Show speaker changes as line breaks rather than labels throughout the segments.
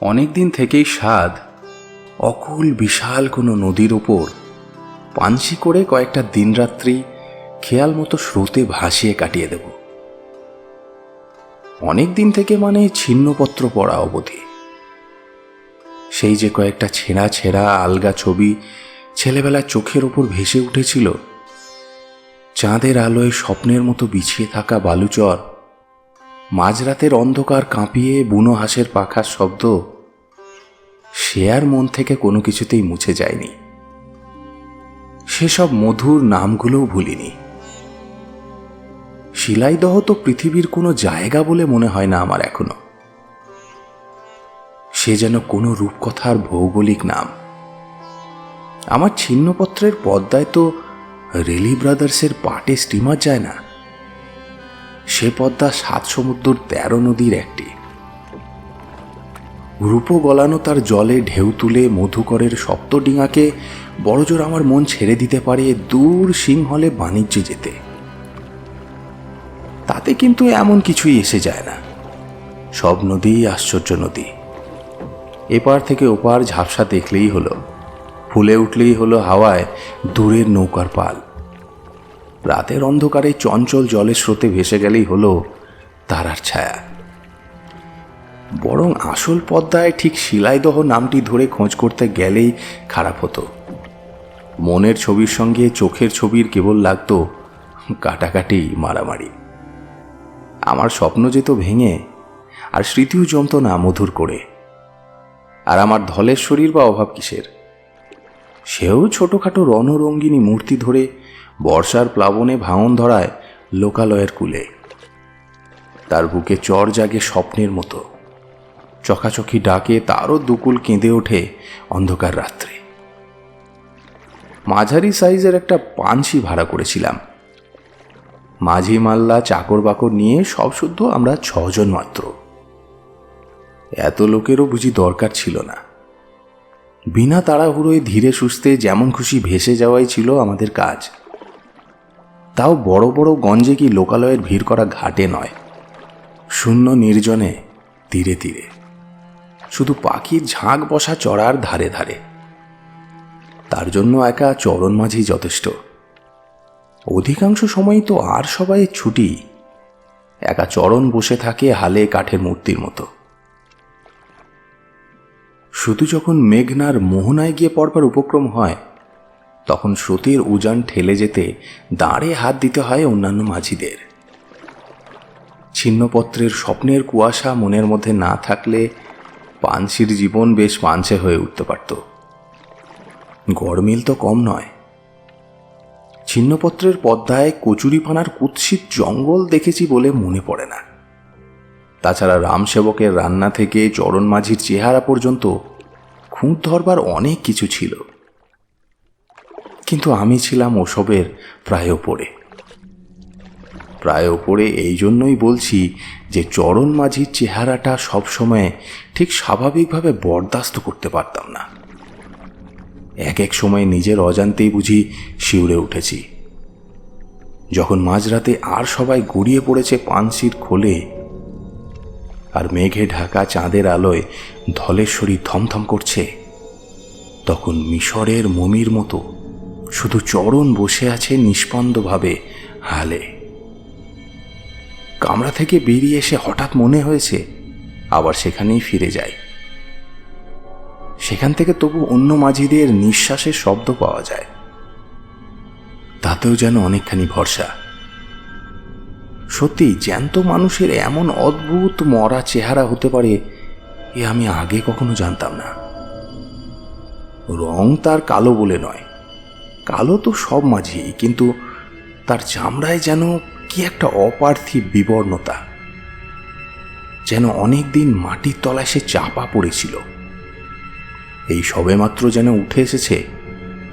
অনেক দিন থেকেই স্বাদ, অকুল বিশাল কোনো নদীর ওপর, পানসি করে কয়েকটা দিনরাত্রি খেয়াল মতো স্রোতে ভাসিয়ে কাটিয়ে দেব। অনেক দিন থেকে মানে ছিন্নপত্র পড়া অবধি। সেই যে কয়েকটা ছেঁড়া ছেঁড়া আলগা ছবি ছেলেবেলার চোখের ওপর ভেসে উঠেছিল, চাঁদের আলোয় স্বপ্নের মতো বিছিয়ে থাকা বালুচর মাঝরাতের অন্ধকার কাঁপিয়ে বুনো হাঁসের পাখার শব্দ সে আর মন থেকে কোনো কিছুতেই মুছে যায়নি। সেসব মধুর নামগুলোও ভুলিনি। শিলাইদহ তো পৃথিবীর কোনো জায়গা বলে মনে হয় না আমার এখনও। সে যেন কোনো রূপকথার ভৌগোলিক নাম। আমার ছিন্নপত্রের পদ্মায় তো রেলি ব্রাদার্সের পাটে স্টিমার যায় না। সে পদ্মা সাত সমুদ্র তেরো নদীর একটি। রূপ গলানো তার জলে ঢেউ তুলে মধুকরের সপ্তডিঙাকে বড়জোর আমার মন ছেড়ে দিতে পারে দূর সিংহলে বাণিজ্যে যেতে। তাতে কিন্তু এমন কিছুই এসে যায় না। সব নদীই আশ্চর্য নদী। এপার থেকে ওপার ঝাপসা দেখলেই হলো। ফুলে উঠলেই হলো হাওয়ায় দূরের নৌকার পাল। রাতের অন্ধকারে চঞ্চল জলের স্রোতে ভেসে গেলেই হলো তারার ছায়া। বরং আসল পদ্মায় ঠিক শিলাইদহ নামটি ধরে খোঁজ করতে গেলেই খারাপ হতো। মনের ছবির সঙ্গে চোখের ছবির কেবল লাগতো কাটাকাটি মারামারি। আমার স্বপ্ন যেত ভেঙে আর স্মৃতিও জমত না মধুর করে। আর আমার ধলের শরীর বা অভাব কিসের? সেও ছোটখাটো রণরঙ্গিনী মূর্তি ধরে বর্ষার প্লাবনে ভাঙন ধরায় লোকালয়ের কুলে। তার বুকে চর জাগে স্বপ্নের মতো। চকাচকি ডাকে তারও দুকুল কেঁদে ওঠে অন্ধকার রাত্রে। মাঝারি সাইজের একটা পানসি ভাড়া করেছিলাম। মাঝি মাল্লা চাকর বাকর নিয়ে সব শুদ্ধ আমরা ছজন মাত্র। এত লোকেরও বুঝি দরকার ছিল না। বিনা তাড়াহুড়োয় ধীরে সুস্থে যেমন খুশি ভেসে যাওয়াই ছিল আমাদের কাজ। তাও বড় বড় গঞ্জে কি লোকালয়ের ভিড় করা ঘাটে নয়। শূন্য নির্জনে তীরে তীরে। শুধু পাখির ঝাঁক বসা চড়ার ধারে ধারে। তার জন্য একা চরণ মাঝি যথেষ্ট। অধিকাংশ সময় তো আর সবাই ছুটি। একা চরণ বসে থাকে হালে কাঠের মূর্তির মতো। শুধু যখন মেঘনার মোহনায় গিয়ে পড়বার উপক্রম হয় তখন স্রোতের উজান ঠেলে যেতে দাঁড়ে হাত দিতে হয় অন্যান্য মাঝিদের। ছিন্নপত্রের স্বপ্নের কুয়াশা মনের মধ্যে না থাকলে পানসির জীবন বেশ পাঞ্চে হয়ে উঠতে পারত। গড়মিল তো কম নয়। ছিন্নপত্রের পদ্মায় কচুরিপানার কুৎসিত জঙ্গল দেখেছি বলে মনে পড়ে না। তাছাড়া রামসেবকের রান্না থেকে চরণ মাঝির চেহারা পর্যন্ত খুঁত ধরবার অনেক কিছু ছিল। কিন্তু আমি ছিলাম ওসবের প্রায় ওপরে। প্রায় ওপরে এই জন্যই বলছি যে চরণ মাঝির চেহারাটা সবসময় ঠিক স্বাভাবিকভাবে বরদাস্ত করতে পারতাম না। এক এক সময় নিজের অজান্তেই বুঝি শিউরে উঠেছি। যখন মাঝরাতে আর সবাই গড়িয়ে পড়েছে পানসির খোলে আর মেঘে ঢাকা চাঁদের আলোয় ধলেশ্বরী থমথম করছে, তখন মিশরের মমির মতো শুধু চরণ বসে আছে নিষ্পন্দভাবে হালে। কামরা থেকে বেরিয়ে এসে হঠাৎ মনে হয়েছে, আবার সেখানেই ফিরে যায়। সেখান থেকে তবু অন্য মাঝিদের নিঃশ্বাসের শব্দ পাওয়া যায়। তাতেও যেন অনেকখানি ভরসা। সত্যি জ্যান্ত মানুষের এমন অদ্ভুত মরা চেহারা হতে পারে এ আমি আগে কখনো জানতাম না। রং তার কালো বলে নয়। কালো তো সব মাঝি কিন্তু তার চামড়ায় যেন কি একটা অপার্থিব বিবর্ণতা। যেন অনেক দিন মাটির তলায় সে চাপা পড়েছিল। এই সবেমাত্র যেন উঠে এসেছে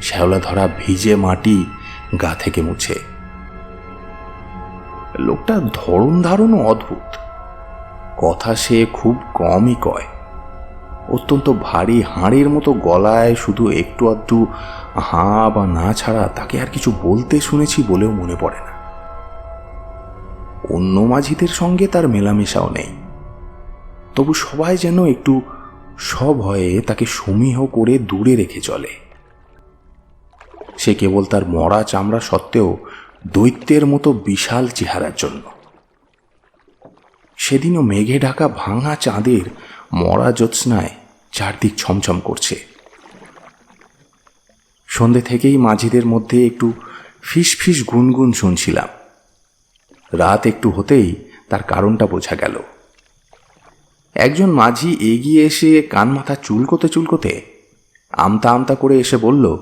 শ্যাওলা ধরা ভিজে মাটি গা থেকে মুছে। লোকটা ধরন ধারণও অদ্ভুত। কথা সে খুব কমই কয়। অত্যন্ত ভারী হাঁড়ির মতো গলায় শুধু একটু আধটু হাঁ বা না ছাড়া তাকে আর কিছু বলতে শুনেছি বলেও মনে পড়ে না। অন্য মাঝিদের সঙ্গে তার মেলামেশাও নেই। তবু সবাই যেন একটু সভয়ে তাকে সমীহ করে দূরে রেখে চলে। সে কেবল তার মরা চামড়া সত্ত্বেও দৈত্যের মতো বিশাল চেহারার জন্য। সেদিনও মেঘে ঢাকা ভাঙা চাঁদের মরা জ্যোৎস্নায় চারদিক ছমছম করছে। সন্ধে থেকেই মাঝিদের মধ্যে একটু ফিস ফিস গুনগুন শুনছিলাম। রাত একটু হতেই তার কারণটা বোঝা গেল। একজন মাঝি এগিয়ে এসে কান মাথা চুলকোতে চুলকোতে আমতা আমতা করে এসে বলল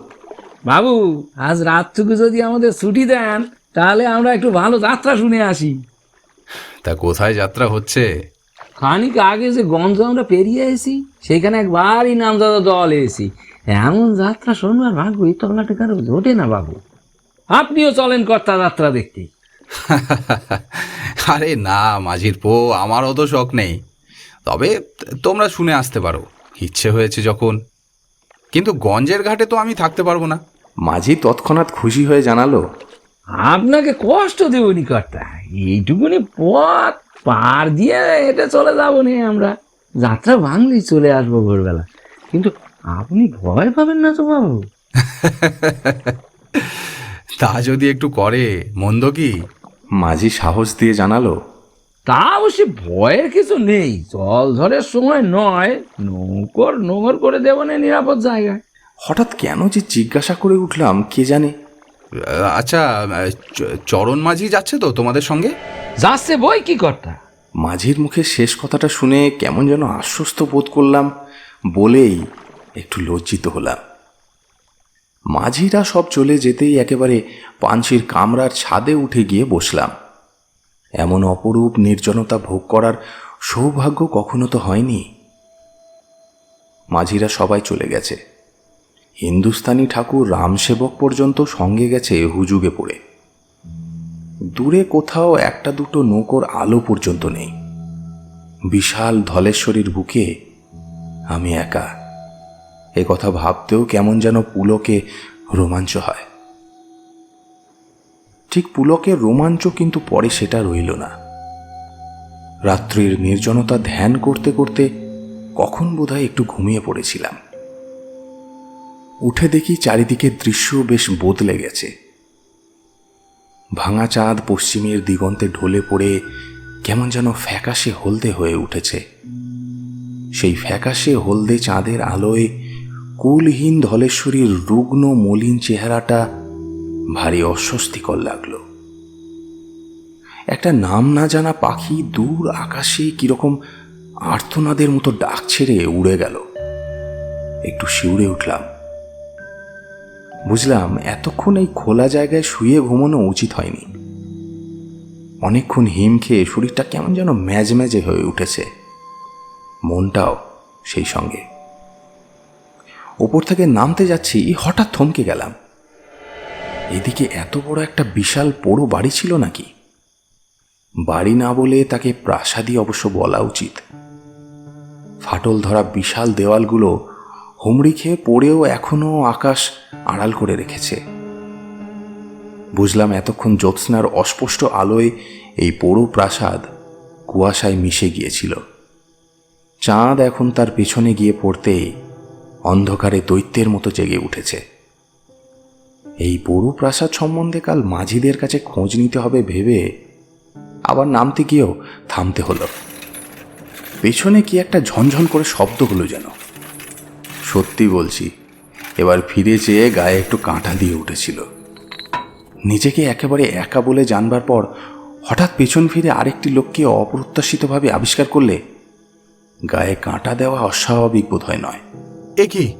বাবু আজ রাতটুকু যদি আমাদের ছুটি দেন তাহলে আমরা একটু ভালো যাত্রা শুনে আসি।
তা কোথায় যাত্রা হচ্ছে?
খানিক আগে যে গঞ্জ আমরা পেরিয়ে এসি সেখানে একবারই নামজাদা দল এসি এমন যাত্রা শোনবার ভাগ্য এই তল্লাটে কারও জোটে না বাবু। আপনিও চলেন কর্তা যাত্রা দেখতে।
আরে না মাঝির পো আমারও তো শখ নেই। তবে তোমরা শুনে আসতে পারো ইচ্ছে হয়েছে যখন। কিন্তু গঞ্জের ঘাটে তো আমি থাকতে পারব না।
মাঝি তৎক্ষণাৎ খুশি হয়ে জানালো
আপনাকে কষ্ট দেবনি কর্তা এইটুকুনি পথ পার দিয়ে এটা চলে যাব নে আমরা। যাত্রা ভাঙলেই চলে আসব ভোরবেলা। কিন্তু আপনি ভয় পাবেন না তো বাবু।
তা যদি একটু করে মন্দ কি?
মাঝি সাহস দিয়ে জানালো।
তা অবশ্যই ভয়ের কিছু নেই। জল ঝড়ের সময় নয় নৌকর নোংর করে দেবো না নিরাপদ জায়গায়।
হঠাৎ কেন যে জিজ্ঞাসা করে উঠলাম কে জানে?
আচ্ছা চ- চরণ মাঝি যাচ্ছে তো তোমাদের সঙ্গে?
যাচ্ছে বই কি কর্তা?
মাঝির মুখে শেষ কথাটা শুনে কেমন যেন আশ্বস্ত বোধ করলাম, বলেই একটু লজ্জিত হলাম। মাঝিরা সব চলে যেতেই একেবারে পাঞ্চির কামরার ছাদে উঠে গিয়ে বসলাম। এমন অপরূপ নির্জনতা ভোগ করার সৌভাগ্য কখনো তো হয়নি। মাঝিরা সবাই চলে গেছে। হিন্দুস্তানি ঠাকুর রামসেবক পর্যন্ত সঙ্গে গেছে হুজুগে পড়ে। দূরে কোথাও একটা দুটো নৌকোর আলো পর্যন্ত নেই। বিশাল ধলেশ্বরীর বুকে আমি একা। এ কথা ভাবতেও কেমন যেন পুলকে রোমাঞ্চ হয়। ঠিক পুলকের রোমাঞ্চ কিন্তু পরে সেটা রইল না। রাত্রির নির্জনতা ধ্যান করতে করতে কখন বোধহয় একটু ঘুমিয়ে পড়েছিলাম। উঠে দেখি চারিদিকের দৃশ্য বেশ বদলে গেছে। ভাঙা চাঁদ পশ্চিমের দিগন্তে ঢলে পড়ে কেমন যেন ফ্যাকাশে হলদে হয়ে উঠেছে। সেই ফ্যাকাশে হলদে চাঁদের আলোয় কুলহীন ধলেশ্বরীর রুগ্ন মলিন চেহারাটা ভারী অস্বস্তিকর লাগল। একটা নাম না জানা পাখি দূর আকাশে কীরকম আর্তনাদের মতো ডাক ছেড়ে উড়ে গেল। একটু শিউরে উঠলাম। বুঝলাম এতক্ষণ এই খোলা জায়গায় শুয়ে ঘুমানো উচিত হয়নি। অনেকক্ষণ হিম খেয়ে শরীরটা কেমন যেন ম্যাজম্যাজে হয়ে উঠেছে। মনটাও সেই সঙ্গে। ওপর থেকে নামতে যাচ্ছি, হঠাৎ থমকে গেলাম। এদিকে এত বড় একটা বিশাল পোড়ো বাড়ি ছিল নাকি? বাড়ি না বলে তাকে প্রাসাদী অবশ্য বলা উচিত। ফাটল ধরা বিশাল দেওয়ালগুলো হুমড়ি খেয়ে পড়েও এখনও আকাশ আড়াল করে রেখেছে। বুঝলাম এতক্ষণ জ্যোৎস্নার অস্পষ্ট আলোয় এই পোড়ো প্রাসাদ কুয়াশায় মিশে গিয়েছিল। চাঁদ এখন তার পেছনে গিয়ে পড়তে অন্ধকারে দৈত্যের মতো জেগে উঠেছে। এই পোড়ো প্রাসাদ সম্বন্ধে কাল মাঝিদের কাছে খোঁজ নিতে হবে ভেবে আবার নামতে গিয়েও থামতে হলো। পেছনে কি একটা ঝনঝন করে শব্দ হলো যেন। সত্যি বলছি এবার ফিরে যেয়ে গায়ে একটু কাঁটা দিয়ে উঠেছিল। নিজেকে একেবারে একা বলে জানবার পর হঠাৎ পেছন ফিরে আরেকটি লোককে অপ্রত্যাশিতভাবে আবিষ্কার করলে গায়ে কাঁটা দেওয়া অস্বাভাবিক বোধ হয় নয়।
এ কি?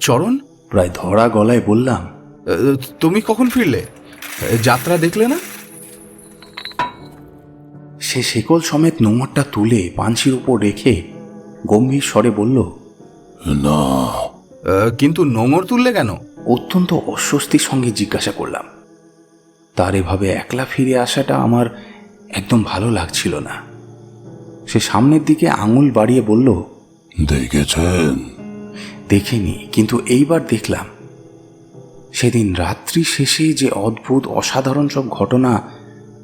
চরণ?
প্রায় ধরা গলায় বললাম
তুমি কখন ফিরলে? যাত্রা দেখলে না?
সে শেকল সমেত নোংরটা তুলে পাঞ্চির উপর রেখে গম্ভীর স্বরে বলল
আহ, কিন্তু নোঙর তুললে কেন?
অত্যন্ত অস্বস্তির সঙ্গে জিজ্ঞাসা করলাম। তার এভাবে একলা ফিরে আসাটা আমার একদম ভালো লাগছিল না। সে সামনের দিকে আঙুল বাড়িয়ে বলল
দেখেছেন?
দেখিনি কিন্তু এইবার দেখলাম। সেদিন রাত্রি শেষে যে অদ্ভুত অসাধারণ সব ঘটনা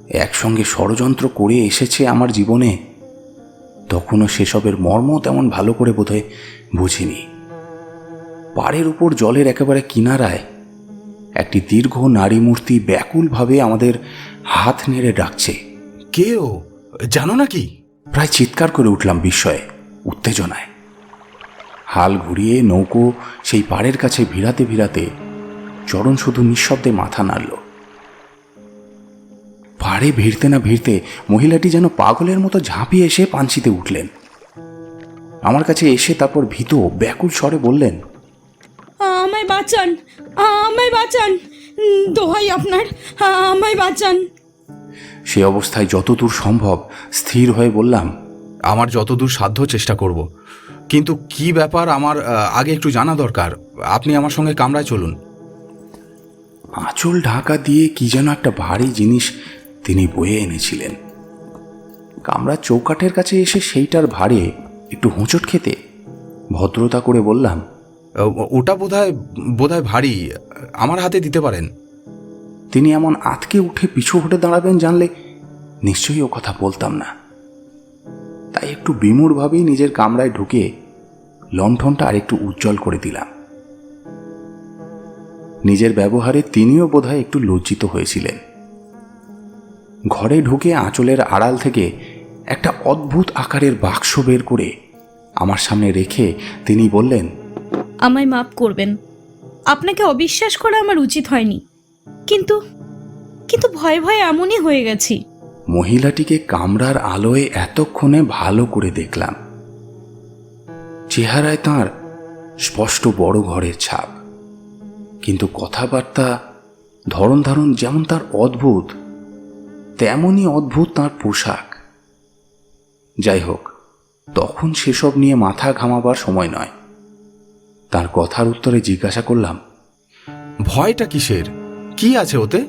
একসঙ্গে ষড়যন্ত্র করে এসেছে আমার জীবনে তখনও সেসবের মর্ম তেমন ভালো করে বোধহয় বুঝিনি। পাড়ের উপর জলের একেবারে কিনারায় একটি দীর্ঘ নারী মূর্তি ব্যাকুলভাবে আমাদের হাত নেড়ে ডাকছে।
কে ও? জানো নাকি?
প্রায় চিৎকার করে উঠলাম বিস্ময়ে উত্তেজনায়। হাল ঘুরিয়ে নৌকো সেই পাড়ের কাছে ভিড়াতে ভিড়াতে চরণ শুধু নিঃশব্দে মাথা নাড়ল। পাড়ে ভিড়তে না ভিড়তে মহিলাটি যেন পাগলের মতো ঝাঁপিয়ে এসে পাঞ্চিতে উঠলেন। আমার কাছে এসে তারপর ভীত ব্যাকুল স্বরে বললেন
আমায় বাঁচান আমায় বাঁচান দোহাই আপনার আমায় বাঁচান।
সে অবস্থায় যতদূর সম্ভব স্থির হয়ে বললাম
আমার যতদূর সাধ্য চেষ্টা করব। কিন্তু কি ব্যাপার আমার আগে একটু জানা দরকার। আপনি আমার সঙ্গে কামরায় চলুন।
আঁচল ঢাকা দিয়ে কি যেন একটা ভারী জিনিস তিনি বয়ে এনেছিলেন। কামরা চৌকাঠের কাছে এসে সেইটার ভারে একটু হোঁচট খেতে ভদ্রতা করে বললাম
ওটা বোধহয় বোধহয় ভারী আমার হাতে দিতে পারেন।
তিনি এমন আতকে উঠে পিছু হটে দাঁড়াবেন জানলে নিশ্চয়ই ও কথা বলতাম না। তাই একটু বিমূঢ়ভাবেই নিজের কামরায় ঢুকে লণ্ঠনটা আর একটু উজ্জ্বল করে দিলাম। নিজের ব্যবহারে তিনিও বোধহয় একটু লজ্জিত হয়েছিলেন। ঘরে ঢুকে আঁচলের আড়াল থেকে একটা অদ্ভুত আকারের বাক্স বের করে আমার সামনে রেখে তিনি বললেন
আমায় মাপ করবেন। আপনাকে অবিশ্বাস করা আমার উচিত হয়নি। কিন্তু কিন্তু ভয়ে ভয়ে এমনই হয়ে গেছি।
মহিলাটিকে কামরার আলোয় এতক্ষণে ভালো করে দেখলাম। চেহারায় তার স্পষ্ট বড় ঘরের ছাপ। কিন্তু কথাবার্তা ধরন ধারণ যেমন তার অদ্ভুত তেমনই অদ্ভুত তার পোশাক। যাই হোক তখন সেসব নিয়ে মাথা ঘামাবার সময় নয়। তার কথার উত্তরে জিজ্ঞাসা করলাম
ভয়টা কিসের? কি আছে ওতে?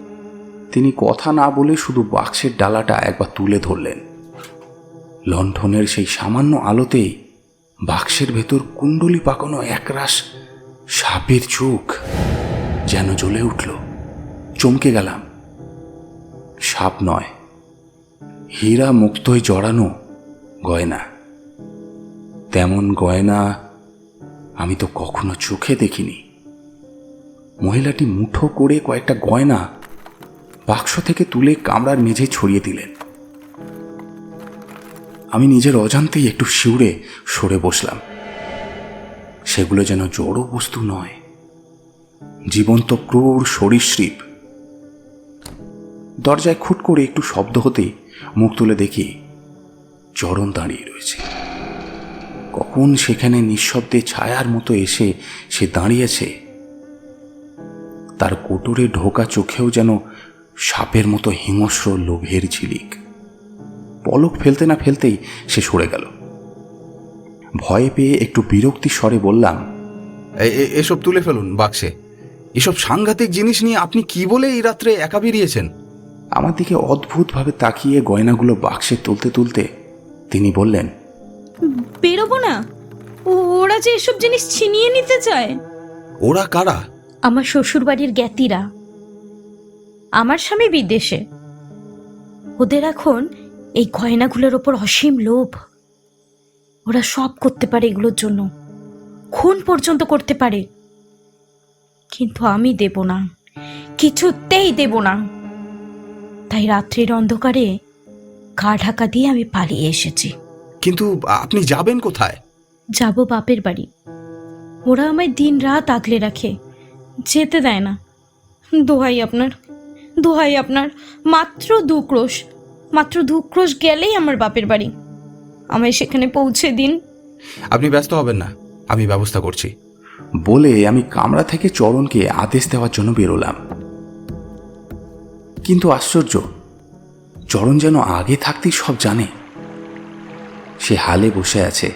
তিনি কথা না বলে শুধু বাক্সের ডালাটা একবার তুলে ধরলেন। লণ্ঠনের সেই সামান্য আলোতেই বাক্সের ভেতর কুণ্ডলি পাকানো একরাশ সাপের চোখ যেন জ্বলে উঠল। চমকে গেলাম। সাপ নয়। হীরা মুক্তই জড়ানো গয়না। তেমন গয়না আমি তো কখনো চোখে দেখিনি। মহিলাটি মুঠো করে কয়েকটা গয়না বাক্স থেকে তুলে কামরার মেঝে ছড়িয়ে দিলেন। আমি নিজের অজান্তেই একটু শিউরে সরে বসলাম। সেগুলো যেন জড়ো বস্তু নয়, জীবন্ত ক্রূর সরীসৃপ দরজায় খুট করে একটু শব্দ হতেই মুখ তুলে দেখি চরণ দাঁড়িয়ে রয়েছে। কখন সেখানে নিঃশব্দে ছায়ার মতো এসে সে দাঁড়িয়েছে, তার কোটরে ঢোকা চোখেও যেন সাপের মতো হিংস্র লোভের ঝিলিক। পলক ফেলতে না ফেলতেই সে সরে গেল। ভয়ে পেয়ে একটু বিরক্তি স্বরে বললাম
এসব তুলে ফেলুন বাক্সে। এসব সাংঘাতিক জিনিস নিয়ে আপনি কি বলে এই রাত্রে একা বেরিয়েছেন?
আমার দিকে অদ্ভুতভাবে তাকিয়ে গয়নাগুলো বাক্সে তুলতে তুলতে তিনি বললেন
বেরোবো না। ও- ওরা যে এসব জিনিস ছিনিয়ে নিতে চায়।
ওরা কারা?
আমার শ্বশুরবাড়ির জ্ঞাতিরা। আমার স্বামী বিদেশে। ওদের এখন এই গয়নাগুলোর ওপর অসীম লোভ। ওরা সব করতে পারে এগুলোর জন্য। খুন পর্যন্ত করতে পারে। কিন্তু আমি দেব না। কিছুতেই দেব না। তাই রাত্রির অন্ধকারে গা ঢাকা দিয়ে আমি পালিয়ে এসেছি।
কিন্তু আপনি যাবেন কোথায়?
যাব বাপের বাড়ি। ওরা আমায় দিন রাত আগলে রাখে। যেতে দেয় না। দোহাই আপনার। দোহাই আপনার। মাত্র দু ক্রোশ। মাত্র দু ক্রোশ গেলেই আমার বাপের বাড়ি। আমায় সেখানে পৌঁছে দিন।
আপনি ব্যস্ত হবেন না। আমি ব্যবস্থা করছি।
বলে আমি কামরা থেকে চরণকে আদেশ দেওয়ার জন্য বেরোলাম। কিন্তু আশ্চর্য চরণ যেন আগে থাকতেই সব জানে। সে হালে বসে আছে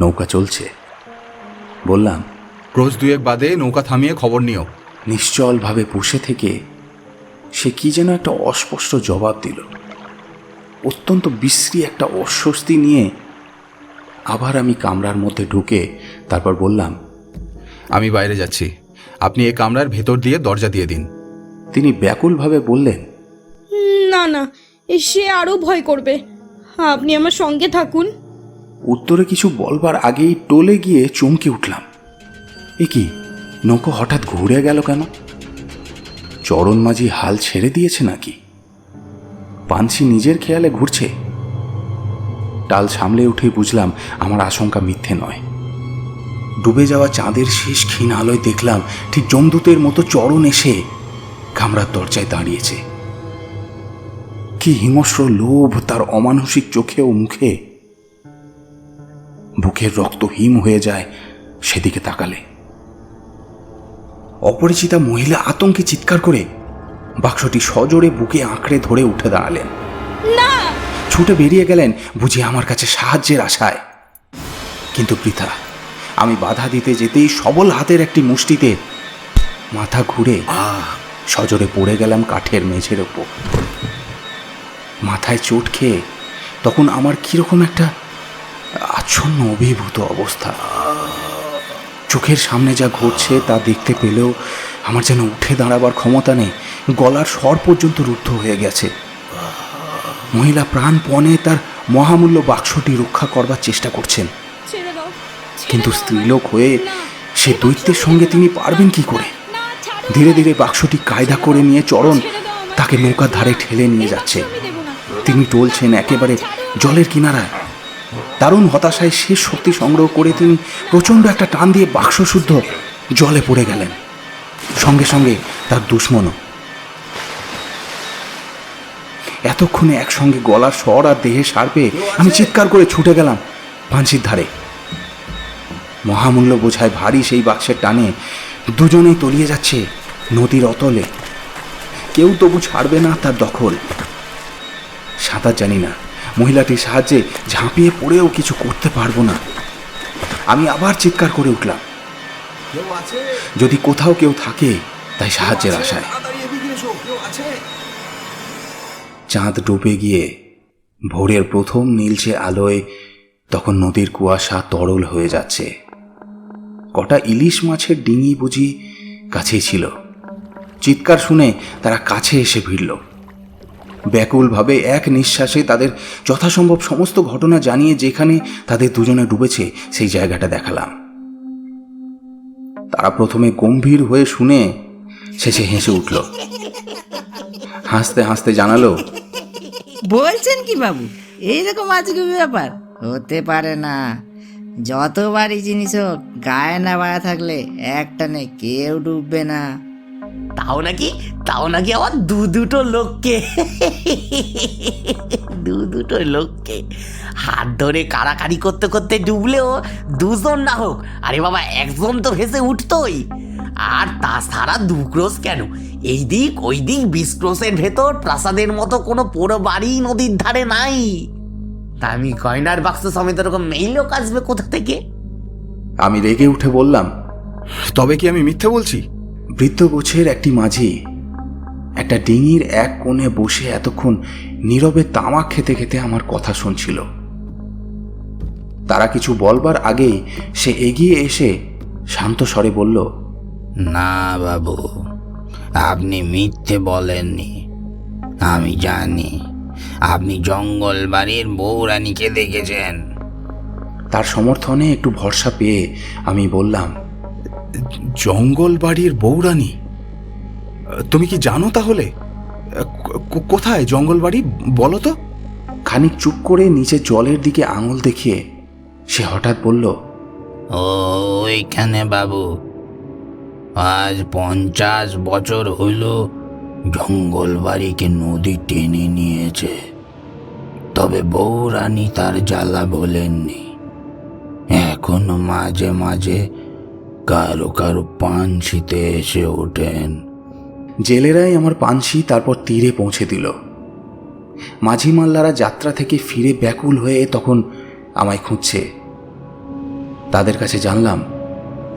নৌকা চলছে। বললাম
ক্রোজ দুয়েক বাদে নৌকা থামিয়ে খবর নিও।
নিশ্চলভাবে বসে থেকে সে কি যেন একটা অস্পষ্ট জবাব দিল। অত্যন্ত বিশ্রী একটা অস্বস্তি নিয়ে আবার আমি কামরার মধ্যে ঢুকে তারপর বললাম
আমি বাইরে যাচ্ছি। আপনি এই কামরার ভেতর দিয়ে দরজা দিয়ে দিন।
তিনি ব্যাকুলভাবে বললেন
না না সে আরও ভয় করবে। আপনি আমার সঙ্গে থাকুন।
উত্তরে কিছু বলবার আগেই টোলে গিয়ে চমকে উঠলাম। এ কি নৌকো হঠাৎ ঘুরে গেল কেন? চরণ মাঝি হাল ছেড়ে দিয়েছে নাকি? পানসি নিজের খেয়ালে ঘুরছে। টাল সামলে উঠে বুঝলাম আমার আশঙ্কা মিথ্যে নয়। ডুবে যাওয়া চাঁদের শেষ ক্ষীণ আলোয় দেখলাম ঠিক জমদূতের মতো চরণ এসে কামরার দরজায় দাঁড়িয়েছে। কি হিংস্র লোভ তার অমানসিক চোখে ও মুখে। বুকের রক্ত হিম হয়ে যায় সেদিকে তাকালে। অপরিচিতা মহিলা আতঙ্কে চিৎকার করে বাক্সটি সজোরে বুকে আঁকড়ে ধরে উঠে দাঁড়ালেন। ছুটে বেরিয়ে গেলেন বুঝি আমার কাছে সাহায্যের আশায়। কিন্তু পৃথা আমি বাধা দিতে যেতেই সবল হাতের একটি মুষ্টিতে মাথা ঘুরে সজোরে পড়ে গেলাম কাঠের মেঝের ওপর। মাথায় চোট খেয়ে তখন আমার কীরকম একটা আচ্ছন্ন অভিভূত অবস্থা। চোখের সামনে যা ঘটছে তা দেখতে পেলেও আমার যেন উঠে দাঁড়াবার ক্ষমতা নেই। গলার স্বর পর্যন্ত রুদ্ধ হয়ে গেছে। মহিলা প্রাণপণে তার মহামূল্য বাক্সটি রক্ষা করবার চেষ্টা করছেন। কিন্তু স্ত্রীলোক হয়ে সে দৈত্যের সঙ্গে তিনি পারবেন কি করে? ধীরে ধীরে বাক্সটি কায়দা করে নিয়ে চরণ তাকে নৌকার ধারে ঠেলে নিয়ে যাচ্ছে। তিনি টলছেন একেবারে জলের কিনারায়। দারুণ হতাশায় শেষ শক্তি সংগ্রহ করে তিনি প্রচণ্ড একটা টান দিয়ে বাক্স শুদ্ধ জলে পড়ে গেলেন। সঙ্গে সঙ্গে তার দুশ্মনও। এতক্ষণে একসঙ্গে গলার স্বর আর দেহে সার পেয়ে আমি চিৎকার করে ছুটে গেলাম পাঞ্চির ধারে। মহামূল্য বোঝায় ভারী সেই বাক্সের টানে দুজনেই তলিয়ে যাচ্ছে নদীর অতলে। কেউ তবু ছাড়বে না তার দখল। সাঁতার জানি না। মহিলাটির সাহায্যে ঝাঁপিয়ে পড়েও কিছু করতে পারব না। আমি আবার চিৎকার করে উঠলাম। যদি কোথাও কেউ থাকে তাই সাহায্যের আশায়। চাঁদ ডুবে গিয়ে ভোরের প্রথম নীলচে আলোয় তখন নদীর কুয়াশা তরল হয়ে যাচ্ছে। কটা ইলিশ মাছের ডিঙি বুঝি কাছেই ছিল। চিৎকার শুনে তারা কাছে এসে ভিড়ল। ব্যাকুলভাবে এক নিঃশ্বাসে তাদের যথাসম্ভব সমস্ত ঘটনা জানিয়ে যেখানে তাদের দুজনে ডুবেছে সেই জায়গাটা দেখালাম। তারা প্রথমে গম্ভীর হয়ে শুনে শেষে হেসে উঠল। হাসতে হাসতে জানালো
বলছেন কি বাবু? এইরকম আজকে ব্যাপার? হতে পারে না। যতবারই জিনিস হোক গায়ে না বাড়া থাকলে একটানে কেউ ডুববে না।
তাও নাকি? তাও নাকি আবার দু দুটো লোককে? দু দুটো লোককে। হাত ধরে কাড়াকাড়ি করতে করতে ডুবলেও দুজন না হোক, আরে বাবা, একজন তো ভেসে উঠতোই। আর তাছাড়া দু ক্রোশ কেন? এই দিক, ওই দিক, বিশ ক্রোশের ভেতর প্রাসাদের মতো কোনো পোড়ো বাড়ি নদীর ধারে নাই। তা আমি গয়নার বাক্স সমেত এরকম মেই লোক আসবে কোথা থেকে?
আমি রেগে উঠে বললাম,
তবে কি আমি মিথ্যে বলছি?
বৃদ্ধ গোছের একটি মাঝি একটা ডিঙির এক কোণে বসে এতক্ষণ নীরবে তামাক খেতে খেতে আমার কথা শুনছিল। তারা কিছু বলবার আগেই সে এগিয়ে এসে শান্ত স্বরে বলল
না বাবু আপনি মিথ্যে বলেননি। আমি জানি আপনি জঙ্গল বাড়ির বউরানীকে দেখেছেন।
তার সমর্থনে একটু ভরসা পেয়ে আমি বললাম
জঙ্গল বাড়ির বৌরানী তুমি কি জানো তাহলে? কোথায় জঙ্গল বাড়ি বলো তো?
খানিক চুপ করে নিচে জলের দিকে আঙুল দেখিয়ে সে হঠাৎ বলল
ও ওইখানে বাবু। আজ পঞ্চাশ বছর হইল জঙ্গল বাড়িকে নদী টেনে নিয়েছে। তবে বউরানী তার জ্বালা বলেননি। এখনও মাঝে মাঝে কারও কারও পাঞ্ছিতে এসে ওঠেন।
জেলেরাই আমার পানসি তারপর তীরে পৌঁছে দিল। মাঝি মাল্লারা যাত্রা থেকে ফিরে ব্যাকুল হয়ে তখন আমায় খুঁজছে। তাদের কাছে জানলাম,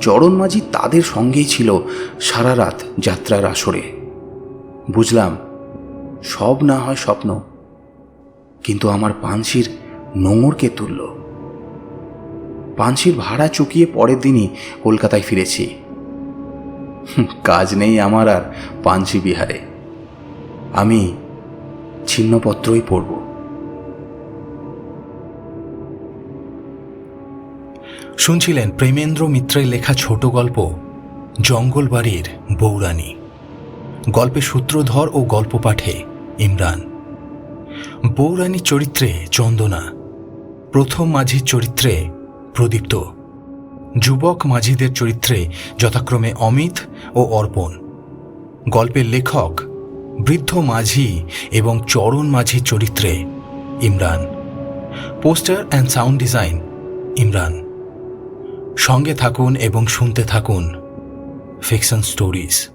চরণ মাঝি তাদের সঙ্গেই ছিল সারা রাত যাত্রার আসরে। বুঝলাম, সব না হয় স্বপ্ন, কিন্তু আমার পানসির নোঙরকে তুলল। পানসির ভাড়া চুকিয়ে পরের দিনই কলকাতায় ফিরেছি। কাজ নেই আমার আর পাঞ্চি বিহারে। আমি ছিন্নপত্রই পড়ব শুনছিলেন প্রেমেন্দ্র মিত্রের লেখা ছোট গল্প, জঙ্গলবাড়ির বৌরানী। গল্পের সূত্রধর ও গল্প পাঠে ইমরান। বৌরানী চরিত্রে চন্দনা। প্রথম মাঝির চরিত্রে প্রদীপ্ত। যুবক মাঝিদের চরিত্রে যথাক্রমে অমিত ও অর্পণ। গল্পের লেখক বৃদ্ধ মাঝি এবং চরণ মাঝির চরিত্রে Imran. Poster and sound design Imran. সঙ্গে থাকুন এবং শুনতে থাকুন ফিকশন স্টোরিজ।